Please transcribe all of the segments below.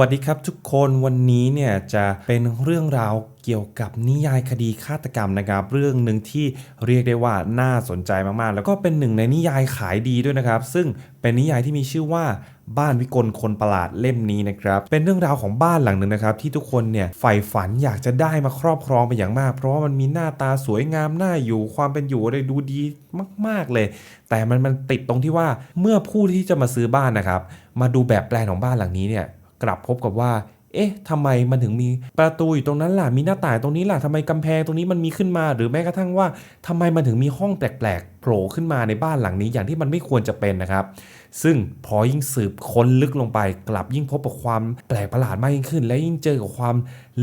วัสดีครับทุกคนวันนี้เนี่ยจะเป็นเรื่องราวเกี่ยวกับนิยายคดีฆาตกรรมนะครับ เรื่องหนึ่งที่เรียกได้ว่าน่าสนใจมากๆ แล้วก็เป็นหนึ่งในนิยายขายดีด้วยนะครับ ซึ่งเป็นนิยายที่มีชื่อว่าบ้านวิกลคนประหลาดเล่มนี้นะครับ เป็นเรื่องราวของบ้านหลังหนึ่งนะครับ ที่ทุกคนเนี่ยใฝ่ฝันอยากจะได้มาครอบครองเป็นอย่างมาก เพราะว่ามันมีหน้าตาสวยงามน่าอยู่ความเป็นอยู่อะไรดูดีมาก ๆเลย แต่มันมันติดตรงที่ว่าเมื่อผู้ที่จะมาซื้อบ้านนะครับ มาดูแบบแปลนของบ้านหลังนี้เนี่ย กลับพบกับว่า เอ๊ะทำไมมันถึงมีประตูอยู่ตรงนั้นล่ะ มีหน้าต่างตรงนี้ล่ะทำไมกำแพงตรงนี้มันมีขึ้นมา หรือแม้กระทั่งว่าทำไมมันถึงมีห้องแปลกๆโผล่ขึ้นมาในบ้านหลังนี้อย่างที่มันไม่ควรจะเป็นนะครับ ซึ่งพอยิ่งสืบค้นลึกลงไป กลับยิ่งพบกับความแปลกประหลาดมากยิ่งขึ้น และยิ่งเจอกับความ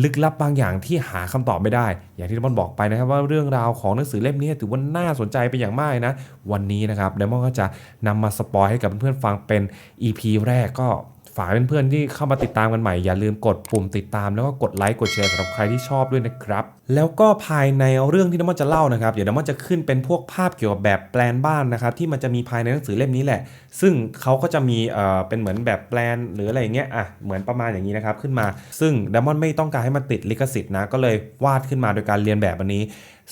ลึกลับบางอย่างที่หาคำตอบไม่ได้ อย่างที่ไดมอนบอกไปนะครับ ว่าเรื่องราวของหนังสือเล่มนี้ถือว่าน่าสนใจเป็นอย่างมากนะวันนี้นะครับไดมอนก็จะนำมาสปอยให้กับเพื่อนๆฟังเป็น EP แรกก็ ฝากเพื่อนๆที่เข้ามาติดตามกันใหม่ อย่าลืมกดปุ่มติดตามแล้วก็กดไลค์กดแชร์สำหรับใครที่ชอบด้วยนะครับ แล้วก็ภายในเรื่องที่น้ำมันจะเล่านะครับ เดี๋ยวน้ำมันจะขึ้นเป็นพวกภาพเกี่ยวกับแบบแปลนบ้านนะครับ ที่มันจะมีภายในหนังสือเล่มนี้แหละ ซึ่งเขาก็จะมีเอ่อเป็นเหมือนแบบแปลนหรืออะไรอย่างเงี้ยอะเหมือนประมาณอย่างนี้นะครับขึ้นมา ซึ่งดัมอนไม่ต้องการให้มันติดลิขสิทธิ์นะก็เลยวาดขึ้นมาโดยการเรียนแบบอันนี้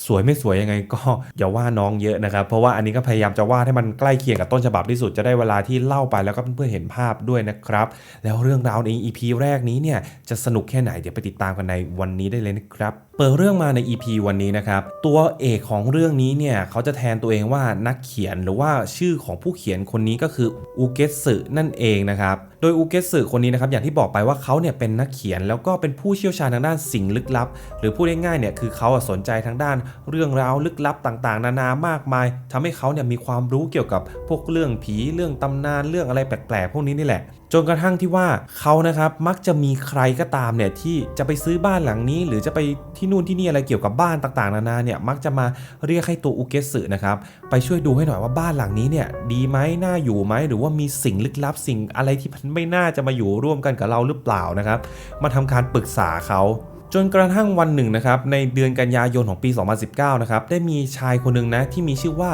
สวยไม่สวยยังไงก็อย่าว่าน้องเยอะนะครับ เพราะว่าอันนี้ก็พยายามจะวาดให้มันใกล้เคียงกับต้นฉบับที่สุดจะได้เวลาที่เล่าไปแล้วก็เพื่อนๆเห็นภาพด้วยนะครับแล้วเรื่องราวใน EP แรกนี้เนี่ยจะสนุกแค่ไหนเดี๋ยวไปติดตามกันในวันนี้ได้เลยนะครับ เปิดเรื่องื่องมาใน EP วันนี้นะครับ ตัวเอกของเรื่องนี้เนี่ยเขาจะแทนตัวเองว่านักเขียนหรือว่าชื่อของผู้เขียนคนนี้ก็คืออูเกสึนั่นเองนะครับ โดยอูเกสึคนนี้นะครับอย่างที่บอกไปว่าเขาเนี่ยเป็นนักเขียนแล้วก็เป็นผู้เชี่ยวชาญทางด้านสิ่งลึกลับ หรือพูดง่ายๆเนี่ยคือเขาสนใจทางด้านเรื่องราวลึกลับต่างๆ นานามากมายทำให้เขาเนี่ยมีความรู้เกี่ยวกับพวกเรื่องผีเรื่องตำนานเรื่องอะไรแปลกๆพวกนี้นี่แหละ จนกระทั่งที่ว่าเขานะครับมักจะมีใครก็ตามเนี่ยที่จะไปซื้อบ้านหลังนี้ หรือจะไปที่นู่นที่นี่อะไรเกี่ยวกับบ้านต่างๆนานาเนี่ยมักจะมาเรียกให้ตัวอุเกสึนะครับไปช่วยดูให้หน่อยว่าบ้านหลังนี้เนี่ยดีไหมน่าอยู่ไหมหรือว่ามีสิ่งลึกลับสิ่งอะไรที่มันไม่น่าจะมาอยู่ร่วมกันกับเราหรือเปล่านะครับมาทำการปรึกษาเขาจนกระทั่งวันหนึ่งนะครับในเดือนกันยายนของปี 2019 นะครับได้มีชายคนหนึ่งนะที่มีชื่อว่า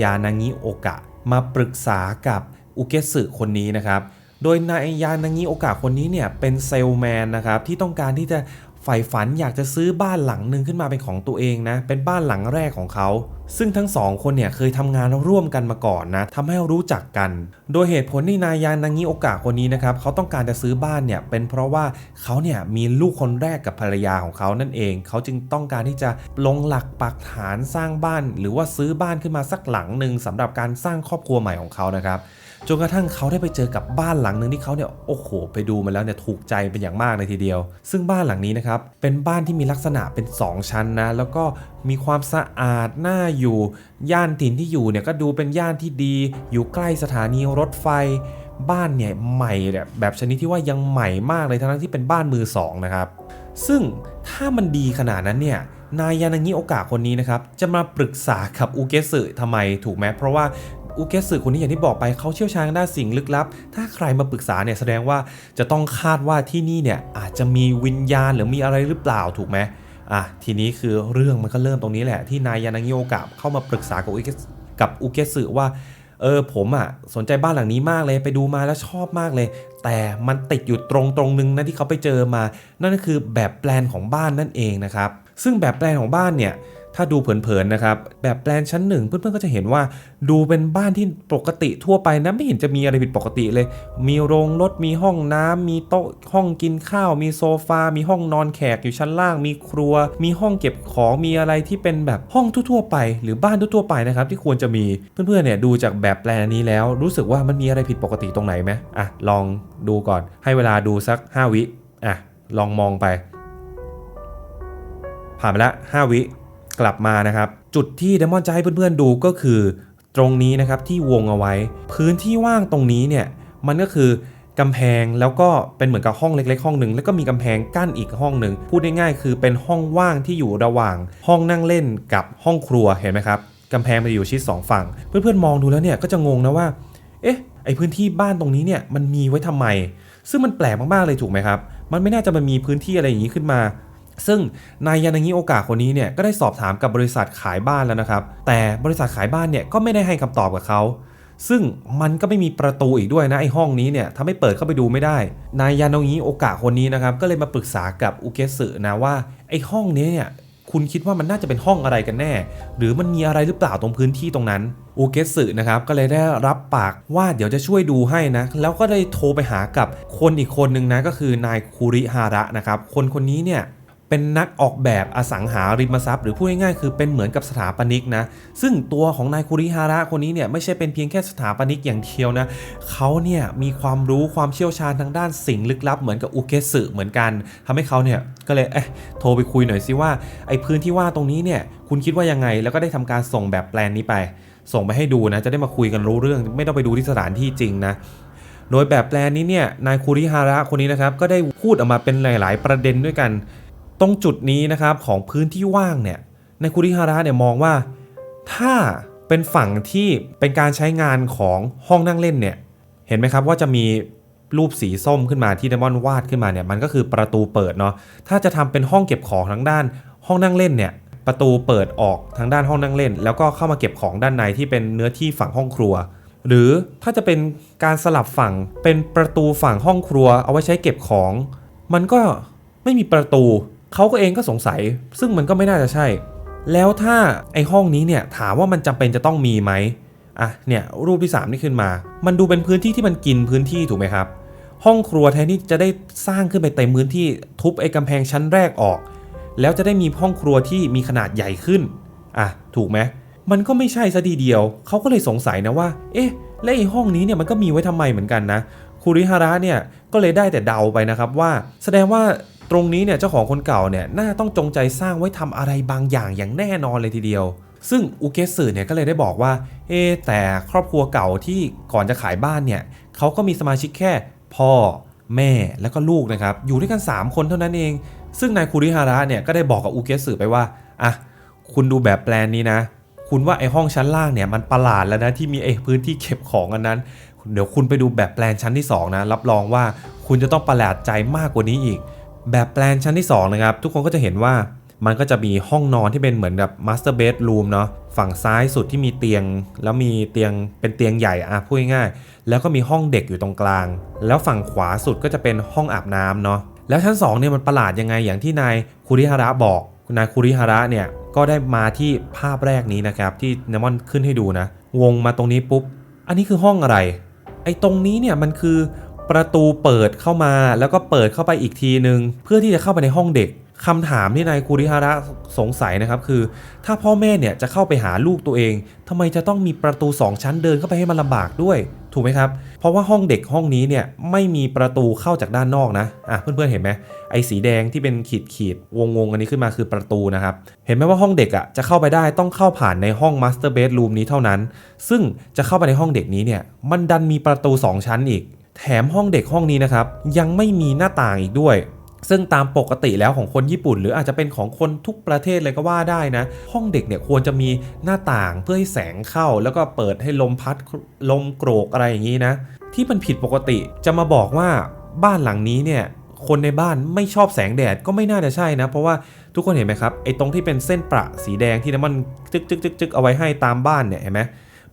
ยานางิโอกะ มาปรึกษากับอุเกสึคนนี้นะครับ โดยนายยานางิโอกะคนนี้เนี่ยเป็นเซลแมนนะครับที่ต้องการที่จะใฝ่ฝันอยากจะซื้อบ้านหลังหนึ่งขึ้นมาเป็นของตัวเองนะ เป็นบ้านหลังแรกของเขา ซึ่งทั้งสองคนเนี่ยเคยทำงานร่วมกันมาก่อนนะทำให้รู้จักกัน โดยเหตุผลที่นายยานางิโอกะคนนี้นะครับเขาต้องการจะซื้อบ้านเนี่ยเป็นเพราะว่าเขาเนี่ยมีลูกคนแรกกับภรรยาของเขานั่นเอง เขาจึงต้องการที่จะลงหลักปักฐานสร้างบ้าน หรือว่าซื้อบ้านขึ้นมาสักหลังหนึ่งสำหรับการสร้างครอบครัวใหม่ของเขานะครับ จนกระทั่งเขาได้ไปเจอกับบ้านหลังหนึ่งที่เขาเนี่ยโอ้โห ไปดูมาแล้วเนี่ยถูกใจเป็นอย่างมากเลยทีเดียว ซึ่งบ้านหลังนี้นะครับเป็นบ้านที่มีลักษณะเป็น 2 ชั้นนะแล้วก็มีความสะอาดน่าอยู่ ย่านถิ่นที่อยู่เนี่ยก็ดูเป็นย่านที่ดี อยู่ใกล้สถานีรถไฟบ้านเนี่ยใหม่แบบชนิดที่ว่ายังใหม่มากเลยทั้งที่เป็นบ้านมือสองนะครับซึ่งถ้ามันดีขนาดนั้นเนี่ยนายยานางิโอกะคนนี้นะครับจะมาปรึกษากับอุเกสึทำไมถูกไหมเพราะว่า อุเกสึคนนี้อย่างที่บอกไปเขาเชี่ยวชาญด้านสิ่งลึกลับ ถ้าใครมาปรึกษาเนี่ยแสดงว่าจะต้องคาดว่าที่นี่เนี่ยอาจจะมีวิญญาณหรือมีอะไรหรือเปล่าถูกไหมอะทีนี้คือเรื่องมันก็เริ่มตรงนี้แหละที่นายยานางิโอกะเข้ามาปรึกษากับอุเกสึกับอุเกสึว่าเออผมอะสนใจบ้านหลังนี้มากเลยไปดูมาแล้วชอบมากเลย แต่มันติดอยู่ตรงตรงนึงนะที่เขาไปเจอมา นั่นก็คือแบบแปลนของบ้านนั่นเองนะครับซึ่งแบบแปลนของบ้านเนี่ย ถ้าดูเผินๆนะครับ แบบแปลนชั้นหนึ่งเพื่อนๆก็จะเห็นว่าดูเป็นบ้านที่ปกติทั่วไปนะไม่เห็นจะมีอะไรผิดปกติเลย มีโรงรถมีห้องน้ำมีโต๊ะห้องกินข้าว มีโซฟา มีห้องนอนแขกอยู่ชั้นล่าง มีครัว มีห้องเก็บของมีอะไรที่เป็นแบบห้องทั่วๆไป หรือบ้านทั่วๆไปนะครับที่ควรจะมีเพื่อนๆเนี่ยดูจากแบบแปลนนี้แล้ว รู้สึกว่ามันมีอะไรผิดปกติตรงไหนไหมอะลองดูก่อน ให้เวลาดูสัก 5 วิอะลองมองไป ผ่านไปล้ว5วิ กลับมานะครับ จุดที่เดมอนจะให้เพื่อนๆดูก็คือ ตรงนี้นะครับที่วงเอาไว้ พื้นที่ว่างตรงนี้เนี่ยมันก็คือกำแพงแล้วก็เป็นเหมือนกับห้องเล็กๆ ห้องหนึ่งแล้วก็มีกำแพงกั้นอีกห้องหนึ่งพูดง่ายๆคือเป็นห้องว่างที่อยู่ระหว่าง ห้องนั่งเล่นกับห้องครัวเห็นไหมครับกำแพงมันอยู่ชิดสองฝั่ง เพื่อนๆมองดูแล้วเนี่ยก็จะงงนะว่า เอ๊ะ ไอพื้นที่บ้านตรงนี้เนี่ยมันมีไว้ทำไม ซึ่งมันแปลกมากๆเลยถูกไหมครับ มันไม่น่าจะมามีพื้นที่อะไรอย่างนี้ขึ้นมา ซึ่งนายยานางิโอกาคนนี้เนี่ยก็ได้สอบถามกับบริษัทขายบ้านแล้วนะครับ แต่บริษัทขายบ้านเนี่ยก็ไม่ได้ให้คำตอบกับเขา ซึ่งมันก็ไม่มีประตูอีกด้วยนะไอห้องนี้เนี่ยทำให้เปิดเข้าไปดูไม่ได้ นายยาโนงิโอกะคนนี้นะครับก็เลยมาปรึกษากับอุเกสึนะว่าไอห้องนี้เนี่ยคุณคิดว่ามันน่าจะเป็นห้องอะไรกันแน่ หรือมันมีอะไรหรือเปล่าตรงพื้นที่ตรงนั้นอุเกสึนะครับก็เลยได้รับปากว่าเดี๋ยวจะช่วยดูให้นะ แล้วก็ได้โทรไปหากับคนอีกคนนึงนะก็คือนายคูริฮาระนะครับคนคนนี้เนี่ย เป็นนักออกแบบอสังหาริมทรัพย์ หรือพูดง่ายๆคือเป็นเหมือนกับสถาปนิกนะ ซึ่งตัวของนายคุริฮาระคนนี้เนี่ยไม่ใช่เป็นเพียงแค่สถาปนิกอย่างเดียวนะเขาเนี่ยมีความรู้ความเชี่ยวชาญทางด้านสิ่งลึกลับเหมือนกับอุเกสึเหมือนกันทำให้เขาเนี่ยก็เลยเอ๊ะโทรไปคุยหน่อยสิว่าไอ้พื้นที่ว่าตรงนี้เนี่ยคุณคิดว่ายังไงแล้วก็ได้ทำการส่งแบบแปลนนี้ไป ส่งไปให้ดูนะจะได้มาคุยกันรู้เรื่อง ไม่ต้องไปดูที่สถานที่จริงนะโดยแบบแปลนนี้เนี่ยนายคุริฮาระคนนี้นะครับก็ได้พูดออกมาเป็นหลาย ๆ ประเด็นด้วยกัน ตรงจุดนี้นะครับของพื้นที่ว่างเนี่ยในคุริฮาระเนี่ยมองว่า ถ้าเป็นฝั่งที่เป็นการใช้งานของห้องนั่งเล่นเนี่ยเห็นไหมครับว่าจะมีรูปสีส้มขึ้นมาที่เดมอนวาดขึ้นมาเนี่ยมันก็คือประตูเปิดเนาะถ้าจะทำเป็นห้องเก็บของทางด้าน ห้องนั่งเล่นเนี่ยประตูเปิดออกทางด้านห้องนั่งเล่น แล้วก็เข้ามาเก็บของด้านในที่เป็นเนื้อที่ฝั่งห้องครัว หรือถ้าจะเป็นการสลับฝั่งเป็นประตูฝั่งห้องครัว เอาไว้ใช้เก็บของ มันก็ไม่มีประตู เขาก็เองก็สงสัย ซึ่งมันก็ไม่น่าจะใช่ แล้วถ้าไอห้องนี้เนี่ยถามว่ามันจำเป็นจะต้องมีไหมอะเนี่ยรูปที่ 3 นี่ขึ้นมา มันดูเป็นพื้นที่ที่มันกินพื้นที่ถูกไหมครับ ห้องครัวแทนที่จะได้สร้างขึ้นไปเต็มพื้นที่ทุบไอ้กำแพงชั้นแรกออก แล้วจะได้มีห้องครัวที่มีขนาดใหญ่ขึ้นอะถูกไหมมันก็ไม่ใช่ซะดีเดียว เขาก็เลยสงสัยนะว่า เอ๊ะ และไอ้ห้องนี้เนี่ยมันก็มีไว้ทำไมเหมือนกันนะ คูริฮาระเนี่ยก็เลยได้แต่เดาไปนะครับว่า แสดงว่า ตรงนี้เนี่ยเจ้าของคนเก่าเนี่ยน่าต้องจงใจสร้างไว้ทำอะไรบางอย่างอย่างแน่นอนเลยทีเดียว ซึ่งอุเกสึเนี่ยก็เลยได้บอกว่า เอแต่ครอบครัวเก่าที่ก่อนจะขายบ้านเนี่ยเขาก็มีสมาชิกแค่ พ่อแม่แล้วก็ลูกนะครับ อยู่ด้วยกัน 3 คนเท่านั้นเอง ซึ่งนายคุริฮาระเนี่ยก็ได้บอกกับอุเกสึไปว่าอะคุณดูแบบแปลนนี้นะ คุณว่าไอห้องชั้นล่างเนี่ยมันประหลาดแล้วนะที่มีไอพื้นที่เก็บของอันนั้น เดี๋ยวคุณไปดูแบบแปลนชั้นที่2นะรับรองว่าคุณจะต้องประหลาดใจมากกว่านี้อีก แบบแปลนชั้นที่2นะครับทุกคนก็จะเห็นว่ามันก็จะมีห้องนอนที่เป็นเหมือนแบบมาสเตอร์เบดรูมเนาะฝั่งซ้ายสุดที่มีเตียง แล้วมีเตียงเป็นเตียงใหญ่อะพูดง่ายๆแล้วก็มีห้องเด็กอยู่ตรงกลาง แล้วฝั่งขวาสุดก็จะเป็นห้องอาบน้ำเนาะแล้วชั้น2เนี่ยมันประหลาดยังไงอย่างที่นายคุริฮาระบอกนายคุริฮาระเนี่ยก็ได้มาที่ภาพแรกนี้นะครับที่เนมอนขึ้นให้ดูนะ วงมาตรงนี้ปุ๊บ อันนี้คือห้องอะไร ไอ้ตรงนี้เนี่ยมันคือ ประตูเปิดเข้ามาแล้วก็เปิดเข้าไปอีกทีนึง เพื่อที่จะเข้าไปในห้องเด็กคำถามที่นายคุริฮาระสงสัยนะครับคือ ถ้าพ่อแม่เนี่ยจะเข้าไปหาลูกตัวเองทำไมจะต้องมีประตู 2 ชั้นเดินเข้าไปให้มันลำบากด้วย ถูกไหมครับ เพราะว่าห้องเด็กห้องนี้เนี่ยไม่มีประตูเข้าจากด้านนอกนะอะเพื่อนๆเห็นไหมไอ้สีแดงที่เป็นขีดขีดวงวงๆอันนี้ขึ้นมาคือประตูนะครับ เห็นไหมว่าห้องเด็กอะจะเข้าไปได้ต้องเข้าผ่านในห้องมาสเตอร์เบดรูมนี้เท่านั้น ซึ่งจะเข้าไปในห้องเด็กนี้เนี่ยมันดันมีประตู 2 ชั้นอีก แถมห้องเด็กห้องนี้นะครับ ยังไม่มีหน้าต่างอีกด้วย ซึ่งตามปกติแล้วของคนญี่ปุ่น หรืออาจจะเป็นของคนทุกประเทศเลยก็ว่าได้นะ ห้องเด็กเนี่ยควรจะมีหน้าต่างเพื่อให้แสงเข้า แล้วก็เปิดให้ลมพัดลมโกรกอะไรอย่างนี้นะ ที่มันผิดปกติจะมาบอกว่าบ้านหลังนี้เนี่ยคนในบ้านไม่ชอบแสงแดดก็ไม่น่าจะใช่นะ เพราะว่าทุกคนเห็นไหมครับไอ้ตรงที่เป็นเส้นประสีแดงที่น้ำมันจึกจึกจึกจึกเอาไว้ให้ตามบ้านเนี่ยเห็นไหม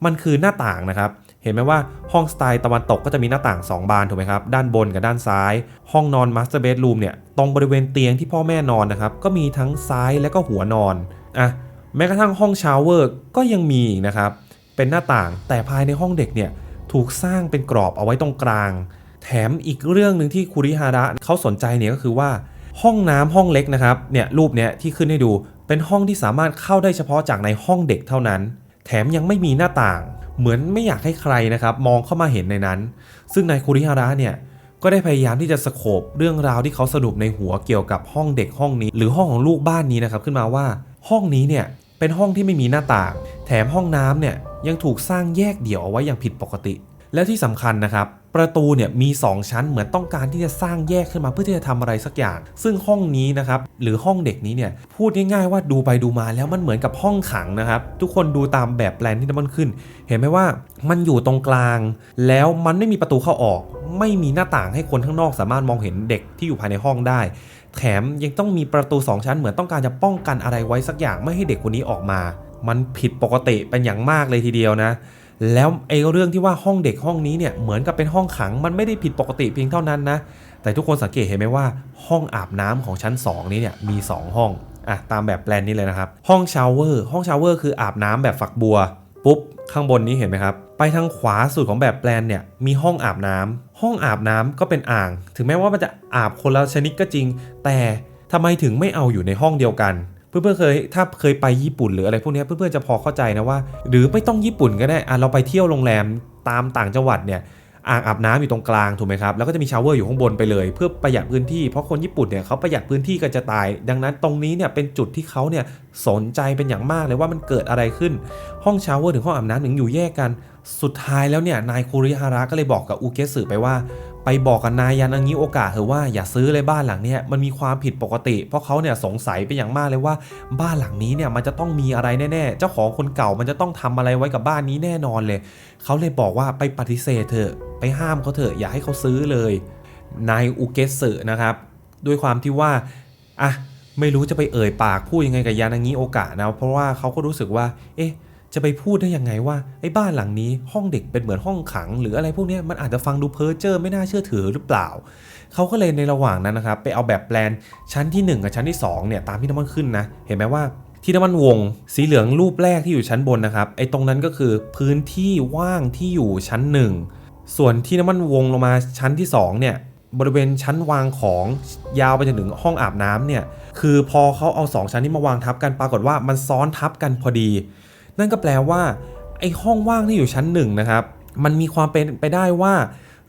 มันคือหน้าต่างนะครับ เห็นไหมว่าห้องสไตล์ตะวันตกก็จะมีหน้าต่าง 2 บานถูกไหมครับ ด้านบนกับด้านซ้าย ห้องนอนมาสเตอร์เบดรูมเนี่ยตรงบริเวณเตียงที่พ่อแม่นอนนะครับ ก็มีทั้งซ้ายและก็หัวนอนอะแม้กระทั่งห้องชาวเวอร์ก็ยังมีอีกนะครับ เป็นหน้าต่างแต่ภายในห้องเด็กเนี่ยถูกสร้างเป็นกรอบเอาไว้ตรงกลาง แถมอีกเรื่องหนึ่งที่คุริฮาระเขาสนใจเนี่ยก็คือว่าห้องน้ำห้องเล็กนะครับเนี่ยรูปเนี้ยที่ขึ้นให้ดูเป็นห้องที่สามารถเข้าได้เฉพาะจากในห้องเด็กเท่านั้น แถมยังไม่มีหน้าต่าง เหมือนไม่อยากให้ใครนะครับมองเข้ามาเห็นในนั้น ซึ่งนายคุริฮาระเนี่ยก็ได้พยายามที่จะสโคบเรื่องราวที่เขาสรุปในหัวเกี่ยวกับห้องเด็กห้องนี้ หรือห้องของลูกบ้านนี้นะครับขึ้นมาว่าห้องนี้เนี่ยเป็นห้องที่ไม่มีหน้าต่าง แถมห้องน้ำเนี่ยยังถูกสร้างแยกเดี่ยวเอาไว้อย่างผิดปกติ และที่สำคัญนะครับ ประตูเนี่ยมี 2 ชั้นเหมือนต้องการที่จะสร้างแยกขึ้นมาเพื่อที่จะทำอะไรสักอย่าง ซึ่งห้องนี้นะครับหรือห้องเด็กนี้เนี่ยพูดง่ายๆว่าดูไปดูมาแล้วมันเหมือนกับห้องขังนะครับ ทุกคนดูตามแบบแปลนที่มันขึ้น เห็นไหมว่ามันอยู่ตรงกลาง แล้วมันไม่มีประตูเข้าออก ไม่มีหน้าต่างให้คนข้างนอกสามารถมองเห็นเด็กที่อยู่ภายในห้องได้แถมยังต้องมีประตู 2 ชั้นเหมือนต้องการจะป้องกันอะไรไว้สักอย่างไม่ให้เด็กคนนี้ออกมา มันผิดปกติเป็นอย่างมากเลยทีเดียวนะ แล้วไอ้เรื่องที่ว่าห้องเด็กห้องนี้เนี่ยเหมือนกับเป็นห้องขังมันไม่ได้ผิดปกติเพียงเท่านั้นนะแต่ทุกคนสังเกตเห็นไหมว่าห้องอาบน้ำของชั้น 2 นี้เนี่ยมี 2 ห้องอะตามแบบแปลนนี้เลยนะครับ ห้องชาวเวอร์ห้องชาวเวอร์คืออาบน้ำแบบฝักบัวปุ๊บข้างบนนี้เห็นไหมครับ ไปทางขวาสุดของแบบแปลนเนี่ยมีห้องอาบน้ำห้องอาบน้ำก็เป็นอ่าง ถึงแม้ว่ามันจะอาบคนละชนิดก็จริง แต่ทำไมถึงไม่เอาอยู่ในห้องเดียวกัน เพื่อนๆเคยถ้าเคยไปญี่ปุ่นหรืออะไรพวกนี้เพื่อนๆจะพอเข้าใจนะว่า หรือไม่ต้องญี่ปุ่นก็ได้อะเราไปเที่ยวโรงแรมตามต่างจังหวัดเนี่ยอ่างอาบน้ำอยู่ตรงกลางถูกไหมครับแล้วก็จะมีชาวเวอร์อยู่ข้างบนไปเลย เพื่อประหยัดพื้นที่เพราะคนญี่ปุ่นเนี่ยเขาประหยัดพื้นที่กันจะตาย ดังนั้นตรงนี้เนี่ยเป็นจุดที่เขาเนี่ยสนใจเป็นอย่างมากเลยว่ามันเกิดอะไรขึ้น ห้องชาวเวอร์ถึงห้องอาบน้ำถึงอยู่แยกกัน สุดท้ายแล้วเนี่ยนายคุริฮาระก็เลยบอกกับอุเกสึไปว่า ไปบอกกับนายยันอังงิโอกะเถอะว่าอย่าซื้อเลยบ้านหลังเนี่ยมันมีความผิดปกติ เพราะเขาเนี่ยสงสัยเป็นอย่างมากเลยว่า บ้านหลังนี้เนี่ยมันจะต้องมีอะไรแน่ๆ เจ้าของคนเก่ามันจะต้องทำอะไรไว้กับบ้านนี้แน่นอนเลย เขาเลยบอกว่าไปปฏิเสธเถอะ ไปห้ามเขาเถอะอย่าให้เขาซื้อเลยนายอุเกสึนะครับ ด้วยความที่ว่าอะไม่รู้จะไปเอ่ยปากพูดยังไงกับยานางิโอกะนะเพราะว่าเขาก็รู้สึกว่า เอ๊ะ จะไปพูดได้ยังไงว่าไอ้บ้านหลังนี้ห้องเด็กเป็นเหมือนห้องขัง หรืออะไรพวกนี้มันอาจจะฟังดูเพ้อเจ้อไม่น่าเชื่อถือหรือเปล่า เขาก็เลยในระหว่างนั้นนะครับ ไปเอาแบบแปลนชั้นที่ 1 กับชั้นที่2เนี่ยตามที่น้ำมันขึ้นนะ เห็นไหมว่าที่น้ำมันวง สีเหลืองรูปแรกที่อยู่ชั้นบนนะครับไอ้ตรงนั้นก็คือพื้นที่ว่างที่อยู่ชั้น 1 ส่วนที่น้ำมันวงลงมาชั้นที่2เนี่ยบริเวณชั้นวางของยาวไปจนถึงห้องอาบน้ำเนี่ยคือพอเขาเอา 2 ชั้นนี้มาวางทับกันปรากฏว่ามันซ้อนทับกันพอดี นั่นก็แปลว่าไอ้ห้องว่างที่อยู่ชั้นหนึ่งนะครับ มันมีความเป็นไปได้ว่า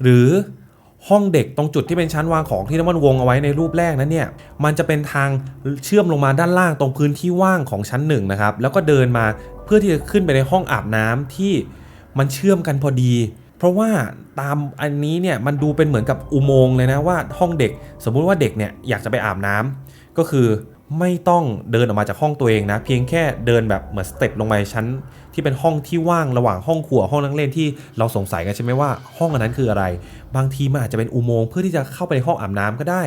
หรือห้องเด็กตรงจุดที่เป็นชั้นวางของที่น้ำมันวงเอาไว้ในรูปแรกนั้นเนี่ยมันจะเป็นทางเชื่อมลงมาด้านล่างตรงพื้นที่ว่างของชั้นหนึ่งนะครับ แล้วก็เดินมาเพื่อที่จะขึ้นไปในห้องอาบน้ำที่มันเชื่อมกันพอดี เพราะว่าตามอันนี้เนี่ยมันดูเป็นเหมือนกับอุโมงค์เลยนะว่าห้องเด็ก สมมุติว่าเด็กเนี่ยอยากจะไปอาบน้ำก็คือ ไม่ต้องเดินออกมาจากห้องตัวเองนะ เพียงแค่เดินแบบเหมือนสเต็ปลงไปชั้น ที่เป็นห้องที่ว่างระหว่างห้องครัวห้องนั่งเล่นที่เราสงสัยกันใช่ไหมว่าห้องอันนั้นคืออะไร บางทีมันอาจจะเป็นอุโมงค์เพื่อที่จะเข้าไปในห้องอาบน้ำก็ได้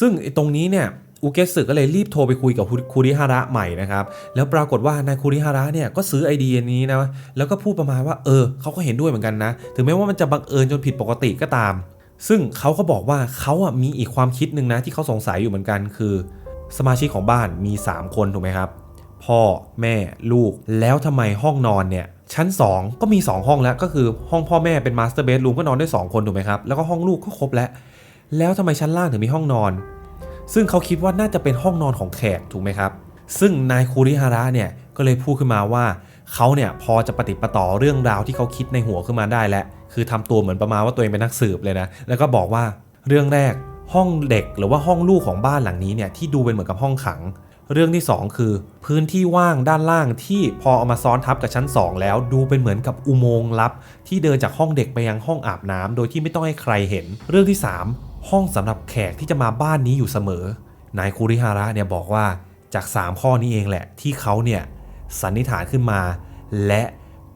ซึ่งตรงนี้เนี่ยอุเกสึก็เลยรีบโทรไปคุยกับคูริฮาระใหม่นะครับ แล้วปรากฏว่านายคูริฮาระเนี่ยก็ซื้อไอเดียนี้นะ แล้วก็พูดประมาณว่าเออเขาก็เห็นด้วยเหมือนกันนะ ถึงแม้ว่ามันจะบังเอิญจนผิดปกติก็ตาม ซึ่งเขาก็บอกว่าเขาอะมีอีกความคิดหนึ่งนะที่เขาสงสัยอยู่เหมือนกันคือ สมาชิกของบ้านมี 3 คนถูกไหมครับ พ่อแม่ลูกแล้วทำไมห้องนอนเนี่ย ชั้น 2 ก็มี 2 ห้องแล้วก็คือห้องพ่อแม่เป็นมาสเตอร์เบดรูมก็นอนได้ 2 คนถูกไหมครับแล้วก็ห้องลูกก็ครบแล้ว แล้วทำไมชั้นล่างถึงมีห้องนอน ซึ่งเขาคิดว่าน่าจะเป็นห้องนอนของแขกถูกไหมครับ ซึ่งนายคูริฮาระเนี่ยก็เลยพูดขึ้นมาว่าเขาเนี่ยพอจะปฏิปต่อเรื่องราวที่เขาคิดในหัวขึ้นมาได้แล้วคือทำตัวเหมือนประมาณว่าตัวเองเป็นนักสืบเลยนะแล้วก็บอกว่าเรื่องแรก ห้องเด็กหรือว่าห้องลูกของบ้านหลังนี้เนี่ยที่ดูเป็นเหมือนกับห้องขัง เรื่องที่ 2 คือ พื้นที่ว่างด้านล่างที่พอเอามาซ้อนทับกับชั้น 2 แล้วดูเป็นเหมือนกับอุโมงค์ลับ ที่เดินจากห้องเด็กไปยังห้องอาบน้ำโดยที่ไม่ต้องให้ใครเห็น เรื่องที่ 3 ห้องสำหรับแขกที่จะมาบ้านนี้อยู่เสมอนายคูริฮาระเนี่ยบอกว่าจาก 3 ข้อนี้เองแหละที่เขาเนี่ยสันนิษฐานขึ้นมา และ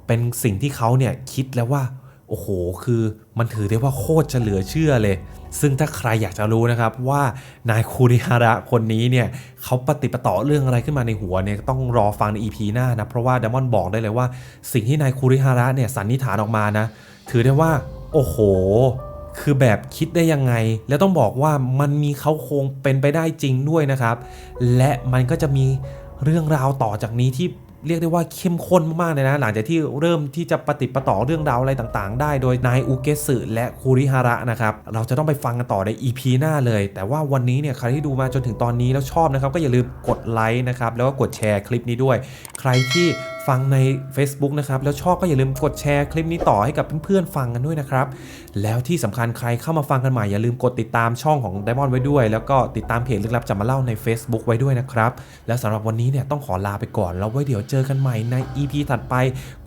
เป็นสิ่งที่เขาเนี่ยคิดแล้วว่า โอ้โห คือมันถือได้ว่าโคตรจะเหลือเชื่อเลย ซึ่งถ้าใครอยากจะรู้นะครับว่านายคูริฮาระคนนี้เนี่ยเขาปฏิปต่อเรื่องอะไรขึ้นมาในหัวเนี่ยต้องรอฟังใน EP หน้านะ เพราะว่าดมอนบอกได้เลยว่า สิ่งที่นายคูริฮาระเนี่ยสันนิษฐานออกมานะ ถือได้ว่า โอ้โห คือแบบคิดได้ยังไง แล้วต้องบอกว่ามันมีเขาโครงเป็นไปได้จริงด้วยนะครับ และมันก็จะมีเรื่องราวต่อจากนี้ที่ เรียกได้ว่าเข้มข้นมากๆเลยนะ หลังจากที่เริ่มที่จะปฏิปต่อเรื่องราวอะไรต่างๆ ได้โดยนายอุเกสึและคูริฮาระนะครับเราจะต้องไปฟังกันต่อใน EP หน้าเลย แต่ว่าวันนี้เนี่ยใครที่ดูมาจนถึงตอนนี้แล้วชอบนะครับก็อย่าลืมกดไลค์นะครับแล้วก็กดแชร์คลิปนี้ด้วย ใครที่ ฟังใน Facebook นะครับ แล้วชอบก็อย่าลืมกดแชร์คลิปนี้ต่อให้กับเพื่อนๆฟังกันด้วยนะครับ แล้วที่สำคัญใครเข้ามาฟังกันใหม่อย่าลืมกดติดตามช่องของ Diamond ไว้ด้วย แล้วก็ติดตามเพจลึกลับจะมาเล่าใน Facebook ไว้ด้วยนะครับ แล้วสำหรับวันนี้เนี่ยต้องขอลาไปก่อน แล้วไว้เดี๋ยวเจอกันใหม่ใน EP ถัดไป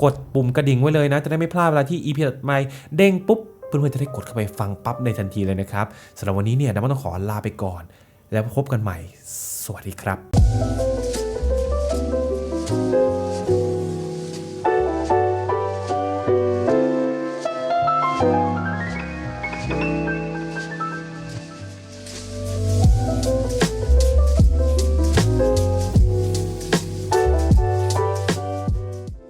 กดปุ่มกระดิ่งไว้เลยนะ จะได้ไม่พลาดเวลาที่ EP ถัดไปเด้งปุ๊บเพื่อนๆจะได้กดเข้าไปฟังปั๊บในทันทีเลยนะครับสำหรับวันนี้เนี่ย Diamond ต้องขอลาไปก่อน แล้วพบกันใหม่ สวัสดีครับ